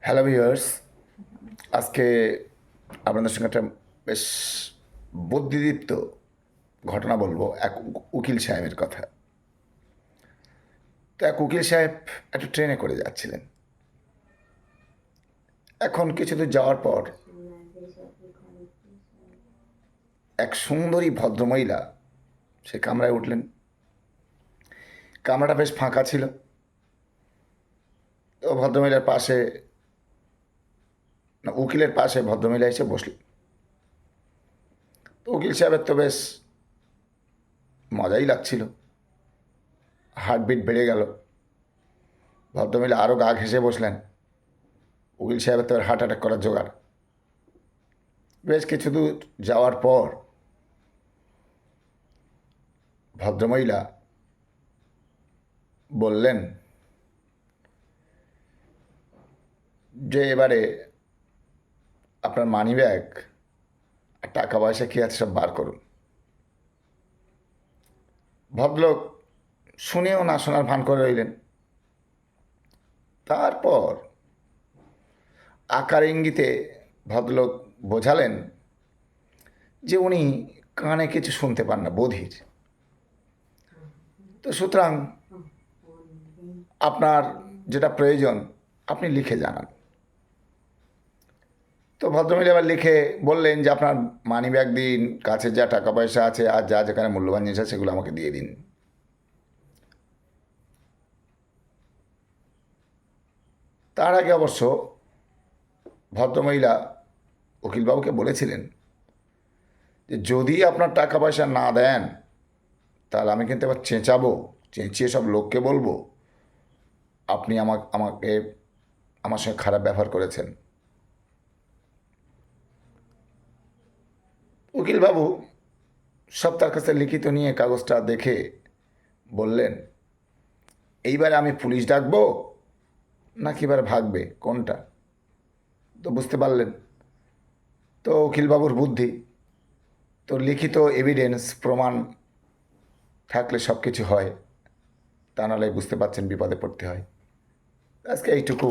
Hello viewers আজকে আপনাদের সঙ্গে একটা বেশ বুদ্ধিদীপ্ত ঘটনা বলব, এক উকিল সাহেবের কথা। তো এক উকিল সাহেব একটা ট্রেনে করে যাচ্ছিলেন। এখন কিছু দূর যাওয়ার পর এক সুন্দরী ভদ্রমহিলা, সে কামরায় উঠলেন। কামরাটা বেশ ফাঁকা ছিল। তো ভদ্রমহিলার পাশে, না, উকিলের পাশে ভদ্রমহিলা এসে বসলেন তো উকিল সাহেবের তো বেশ মজাই লাগছিল। হার্টবিট বেড়ে গেল। ভদ্রমহিলা আরও গা ঘেঁষে বসলেন। উকিল সাহেবের তো হার্ট অ্যাটাক করার জোগাড়। বেশ কিছু দূর যাওয়ার পর ভদ্রমহিলা বললেন যে এবারে আপনার মানি ব্যাগ আর টাকা পয়সা কী আছে সব বার করুন। ভদ্রলোক শুনেও না শোনার ভান করে রইলেন। তারপর আকার ইঙ্গিতে ভদ্রলোক বোঝালেন যে উনি কানে কিছু শুনতে পান না, বধির। তো সুতরাং আপনার যেটা প্রয়োজন, আপনি লিখে জানান। তো ভদ্রমহিলা এবার লিখে বললেন যে, আপনার মানি ব্যাগ দিন, কাছে যা টাকা পয়সা আছে আর যা যেখানে মূল্যবান জিনিস আছে সেগুলো আমাকে দিয়ে দিন। তার আগে অবশ্য ভদ্রমহিলা উকিলবাবুকে বলেছিলেন যে, যদি আপনার টাকা পয়সা না দেন, তাহলে আমি কিন্তু এবার চেঁচাবো, চেঁচিয়ে সব লোককে বলব, আপনি আমা আমাকে, আমার সঙ্গে খারাপ ব্যবহার করেছেন। উকিলবাবু সব তার কাছে লিখিত নিয়ে কাগজটা দেখে বললেন, এইবারে আমি পুলিশ ডাকবো নাকি এবার ভাগবে? কোনটা? তো বুঝতে পারলেন। তো উকিলবাবুর বুদ্ধি, তো লিখিত এভিডেন্স প্রমাণ থাকলে সব কিছু হয়, তা নাহলে বুঝতে পারছেন বিপদে পড়তে হয়। আজকে এইটুকু।